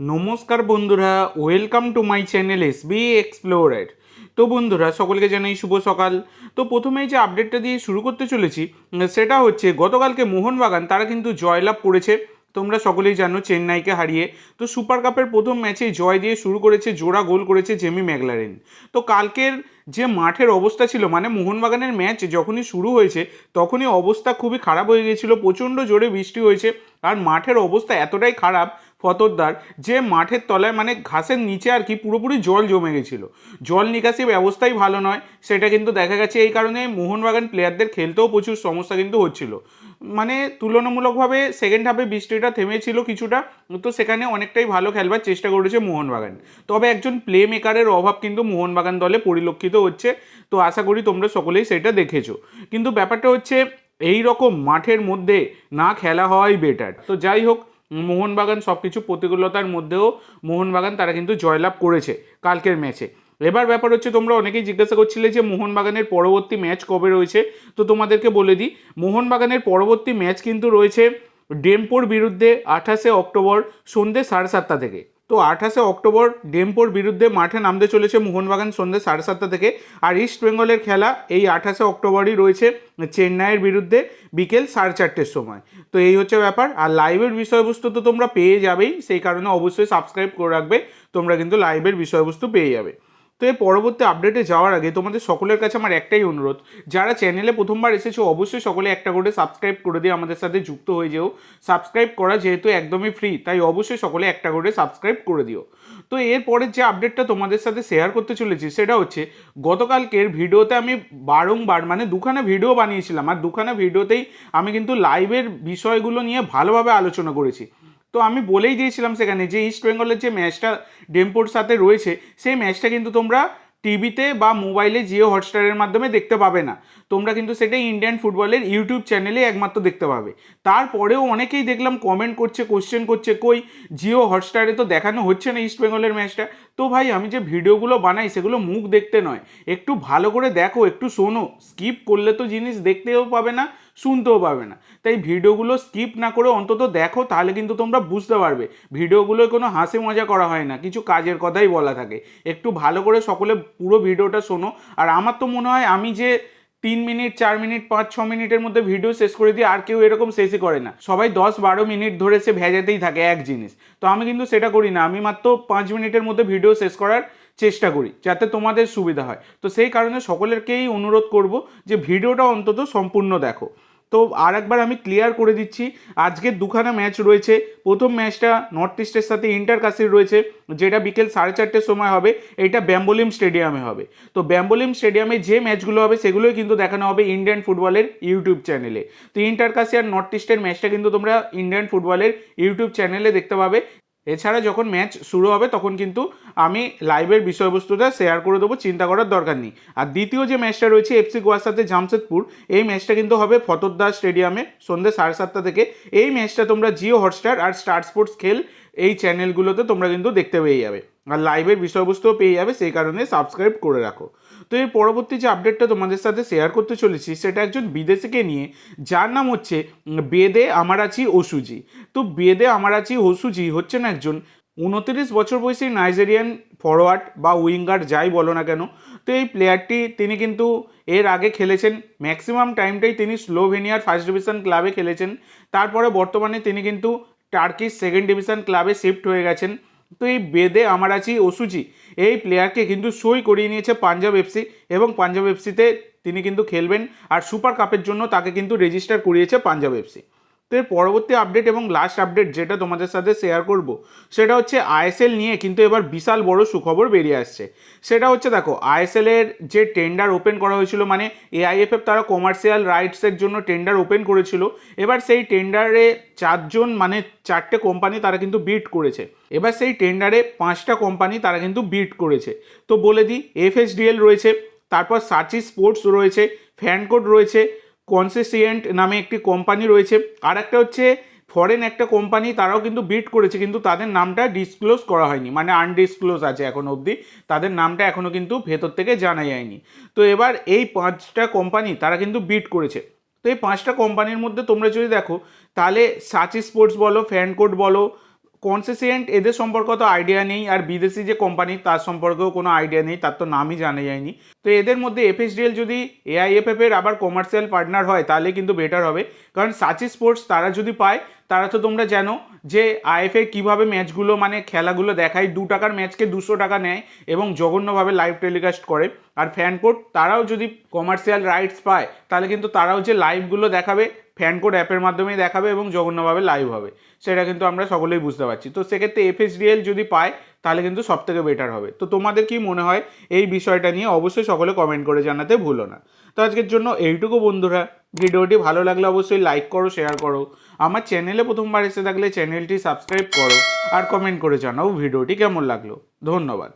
নমস্কার বন্ধুরা welcome to my channel S B explorer তো বন্ধুরা, সকলকে জানাই শুভ সকাল। তো প্রথমেই যে আপডেটটা দিয়ে শুরু করতে চলেছি, সেটা হচ্ছে গতকালকে মোহনবাগান, তারা কিন্তু জয়লাভ করেছে। তোমরা সকলেই জানো চেন্নাইকে হারিয়ে। তো সুপার কাপের প্রথম ম্যাচে জয় দিয়ে শুরু করেছে, জোড়া গোল করেছে জেমি ম্যাগলারেন তো কালকের যে মাঠের অবস্থা ছিল মানে মোহনবাগানের ম্যাচ যখনই শুরু হয়েছে, তখনই অবস্থা খুবই খারাপ হয়ে গিয়েছিল প্রচণ্ড জোরে বৃষ্টি হয়েছে। আর মাঠের অবস্থা এতটাই খারাপ ফতরদার যে মাঠের তলায় মানে ঘাসের নিচে আর কি পুরোপুরি জল জমে গেছিল। জল নিকাশি ব্যবস্থাই ভালো নয়, সেটা কিন্তু দেখা গেছে এই কারণে মোহনবাগান প্লেয়ারদের খেলতেও প্রচুর সমস্যা কিন্তু হচ্ছিল। মানে তুলনামূলকভাবে সেকেন্ড হাফে বৃষ্টিটা থেমেছিল কিছুটা, তো সেখানে অনেকটাই ভালো খেলবার চেষ্টা করেছে মোহনবাগান। তবে একজন প্লে মেকারের অভাব কিন্তু মোহনবাগান দলে পরিলক্ষিত হচ্ছে, তো আশা করি তোমরা সকলেই সেটা দেখেছ। কিন্তু ব্যাপারটা হচ্ছে এই রকম মাঠের মধ্যে না খেলা হওয়াই বেটার তো যাই হোক মোহনবাগান সব কিছু প্রতিকূলতার মধ্যেও মোহনবাগান তারা কিন্তু জয়লাভ করেছে কালকের ম্যাচে। এবার ব্যাপার হচ্ছে তোমরা অনেকেই জিজ্ঞাসা করছিলে যে মোহনবাগানের পরবর্তী ম্যাচ কবে রয়েছে? তো তোমাদেরকে বলে দিই, মোহনবাগানের পরবর্তী ম্যাচ কিন্তু রয়েছে ডেম্পোর বিরুদ্ধে আঠাশে অক্টোবর সন্ধ্যে সাড়ে সাতটা থেকে। তো আঠাশে অক্টোবর ডেম্পোর বিরুদ্ধে মাঠে নামতে চলেছে মোহনবাগান সন্ধ্যে সাড়ে সাতটা থেকে। আর ইস্ট বেঙ্গলের খেলা এই আঠাশে অক্টোবরই রয়েছে চেন্নাইয়ের বিরুদ্ধে বিকেল সাড়ে চারটের সময়। তো এই হচ্ছে ব্যাপার। আর লাইভের বিষয়বস্তু তো তোমরা পেয়ে যাবেই। সেই কারণে অবশ্যই সাবস্ক্রাইব করে রাখবে। তোমরা কিন্তু লাইভের বিষয়বস্তু পেয়ে যাবে। তো এর পরবর্তী আপডেটে যাওয়ার আগে তোমাদের সকলের কাছে আমার একটাই অনুরোধ। যারা চ্যানেলে প্রথমবার এসেছ, অবশ্যই সকলে একটা করে সাবস্ক্রাইব করে দিয়ে আমাদের সাথে যুক্ত হয়ে যেও। সাবস্ক্রাইব করা যেহেতু একদমই ফ্রি তাই অবশ্যই সকলে একটা করে সাবস্ক্রাইব করে দিও। তো এরপরের যে আপডেটটা তোমাদের সাথে শেয়ার করতে চলেছি, সেটা হচ্ছে, গতকালকের ভিডিওতে আমি বারংবার মানে দুখানা ভিডিও বানিয়েছিলাম। আর দুখানা ভিডিওতেই আমি কিন্তু লাইভের বিষয়গুলো নিয়ে ভালোভাবে আলোচনা করেছি। তো আমি বলেই দিয়েছিলাম সেখানে যে ইস্ট বেঙ্গলের যে ম্যাচটা ডেম্পোর সাথে রয়েছে, সেই ম্যাচটা কিন্তু তোমরা টিভিতে বা মোবাইলে জিও হটস্টারের মাধ্যমে দেখতে পাবে না। তোমরা কিন্তু সেটাই ইন্ডিয়ান ফুটবলের ইউটিউব চ্যানেলে একমাত্র দেখতে পাবে। তারপরেও অনেকেই দেখলাম কমেন্ট করছে কোশ্চেন করছে, কই, জিও হটস্টারে তো দেখানো হচ্ছে না ইস্ট বেঙ্গলের ম্যাচটা তো ভাই, আমি যে ভিডিওগুলো বানাই সেগুলো মুখ দেখতে নয়। একটু ভালো করে দেখো, একটু শোনো। স্কিপ করলে তো জিনিস দেখতেও পাবে না, শুনতেও পাবে না। তাই ভিডিওগুলো স্কিপ না করে অন্তত দেখো, তাহলে কিন্তু তোমরা বুঝতে পারবে। ভিডিওগুলো কোনো হাসি মজা করা হয় না, কিছু কাজের কথাই বলা থাকে। একটু ভালো করে সকলে পুরো ভিডিওটা শোনো। আর আমার তো মনে হয়, আমি যে তিন মিনিট, চার মিনিট, পাঁচ, ছ মিনিটের মধ্যে ভিডিও শেষ করে দিয়ে আর কেউ এরকম শেষই করে না। সবাই দশ বারো মিনিট ধরে সে ভেজাতেই থাকে এক জিনিস। তো আমি কিন্তু সেটা করি না। আমি মাত্র পাঁচ মিনিটের মধ্যে ভিডিও শেষ করার চেষ্টা করি, যাতে তোমাদের সুবিধা হয়। তো সেই কারণে সকলেরকেই অনুরোধ করব যে ভিডিওটা অন্তত সম্পূর্ণ দেখো। তো আর একবার আমি ক্লিয়ার করে দিচ্ছি। আজকে দুখানা ম্যাচ রয়েছে। প্রথম ম্যাচটা নর্থ ইস্টের সাথে ইন্টার কাশির রয়েছে, যেটা বিকেল সাড়ে চারটের সময় হবে। এটা ব্যাম্বোলিম স্টেডিয়ামে হবে। তো ব্যাম্বোলিম স্টেডিয়ামে যে ম্যাচগুলো হবে, সেগুলোই কিন্তু দেখানো হবে ইন্ডিয়ান ফুটবলের ইউটিউব চ্যানেলে তো ইন্টার কাশি আর নর্থ ইস্টের ম্যাচটা কিন্তু তোমরা ইন্ডিয়ান ফুটবলের ইউটিউব চ্যানেলে দেখতে পাবে। এছাড়া যখন ম্যাচ শুরু হবে, তখন কিন্তু আমি লাইভের বিষয়বস্তুটা শেয়ার করে দেবো, চিন্তা করার দরকার নেই। আর দ্বিতীয় যে ম্যাচটা রয়েছে এফসি গোয়ার সাথে জামশেদপুর, এই ম্যাচটা কিন্তু হবে ফতদ্দা স্টেডিয়ামে সন্ধ্যে সাড়ে সাতটা থেকে। এই ম্যাচটা তোমরা জিও হটস্টার আর স্টার স্পোর্টস খেল এই চ্যানেলগুলোতে তোমরা কিন্তু দেখতে পেয়ে যাবে। আর লাইভের বিষয়বস্তুও পেয়ে যাবে, সেই কারণে সাবস্ক্রাইব করে রাখো। তো এর পরবর্তী যে আপডেটটা তোমাদের সাথে শেয়ার করতে চলেছি, সেটা একজন বিদেশিকে নিয়ে, যার নাম হচ্ছে বেদে আমারাচি ওসুজি। তো বেদে আমারাচি ওসুজি হচ্ছেন একজন উনত্রিশ বছর বয়সী নাইজেরিয়ান ফরওয়ার্ড বা উইঙ্গার যাই বলো না কেন। তো এই প্লেয়ারটি তিনি কিন্তু এর আগে খেলেছেন ম্যাক্সিমাম টাইমটাই তিনি স্লোভেনিয়ার ফার্স্ট ডিভিশন ক্লাবে খেলেছেন। তারপরে বর্তমানে তিনি কিন্তু টার্কিশ সেকেন্ড ডিভিশন ক্লাবে শিফট হয়ে গেছেন। তো এই বেদে আমার আছি ওসুচি এই প্লেয়ারকে কিন্তু সই করিয়ে নিয়েছে পাঞ্জাব এফসি এবং পাঞ্জাব এফসিতে তিনি কিন্তু খেলবেন। আর সুপার কাপের জন্য তাকে কিন্তু রেজিস্টার করিয়েছে পাঞ্জাব এফসি এর পরবর্তী আপডেট এবং লাস্ট আপডেট যেটা তোমাদের সাথে শেয়ার করব, সেটা হচ্ছে আইএসএল নিয়ে কিন্তু এবার বিশাল বড় সুখবর বেরিয়ে আসছে। সেটা হচ্ছে দেখো আইএসএল এর যে টেন্ডার ওপেন করা হয়েছিল মানে এআইএফএফ তারা কমার্শিয়াল রাইটসের জন্য টেন্ডার ওপেন করেছিল, এবার সেই টেন্ডারে চারজন মানে চারটে কোম্পানি তারা কিন্তু বিট করেছে। এবার সেই টেন্ডারে পাঁচটা কোম্পানি তারা কিন্তু বিট করেছে। তো বলে দিই এফএসডিএল রয়েছে, তারপর সার্চি স্পোর্টস রয়েছে ফ্যানকোড রয়েছে কনসেসিয়েন্ট নামে একটি কোম্পানি রয়েছে। আর একটা হচ্ছে ফরেন একটা কোম্পানি তারাও কিন্তু বিট করেছে, কিন্তু তাদের নামটা ডিসক্লোজ করা হয়নি। মানে আনডিসক্লোজ আছে এখন অবধি। তাদের নামটা এখনও কিন্তু ভেতর থেকে জানা যায়নি। তো এবার এই পাঁচটা কোম্পানি তারা কিন্তু বিট করেছে। তো এই পাঁচটা কোম্পানির মধ্যে তোমরা যদি দেখো, তাহলে সাচি স্পোর্টস বলো ফ্যানকোড বলো কনসেসিয়েন্ট এদের সম্পর্কে তো আইডিয়া নেই, আর বিদেশি যে কোম্পানি তার সম্পর্কেও কোনো আইডিয়া নেই, তার তো নামই জানা যায়নি। তো এদের মধ্যে এফএসডিএল যদি এআইএফএফ এর আবার কমার্শিয়াল পার্টনার হয়, তাহলে কিন্তু বেটার হবে। কারণ সাচি স্পোর্টস তারা যদি পায়, তারা তো তোমরা জানো যে আইএফএ কীভাবে ম্যাচগুলো মানে খেলাগুলো দেখায়। দু টাকার ম্যাচকে দুশো টাকা নেয় এবং জঘন্যভাবে লাইভ টেলিকাস্ট করে। আর ফ্যানকোড তারাও যদি কমার্শিয়াল রাইটস পায়, তাহলে কিন্তু তারাও যে লাইভগুলো দেখাবে ফ্যানকোড অ্যাপের মাধ্যমেই দেখাবে এবং জঘন্যভাবে লাইভ হবে। সেটা কিন্তু আমরা সকলেই বুঝতে পারছি। তো সেক্ষেত্রে এফএসডিএল যদি পায়, তাহলে কিন্তু সব থেকে বেটার হবে। তো তোমাদের কি মনে হয় এই বিষয়টা নিয়ে? অবশ্যই সকলে কমেন্ট করে জানাতে ভুলো না। তো আজকের জন্য এইটুকু বন্ধুরা। ভিডিওটি ভালো লাগলে অবশ্যই লাইক করো শেয়ার করো। আমার চ্যানেলে প্রথমবার এসে থাকলে চ্যানেলটি সাবস্ক্রাইব করো। আর কমেন্ট করে জানাও ভিডিওটি কেমন লাগল। ধন্যবাদ।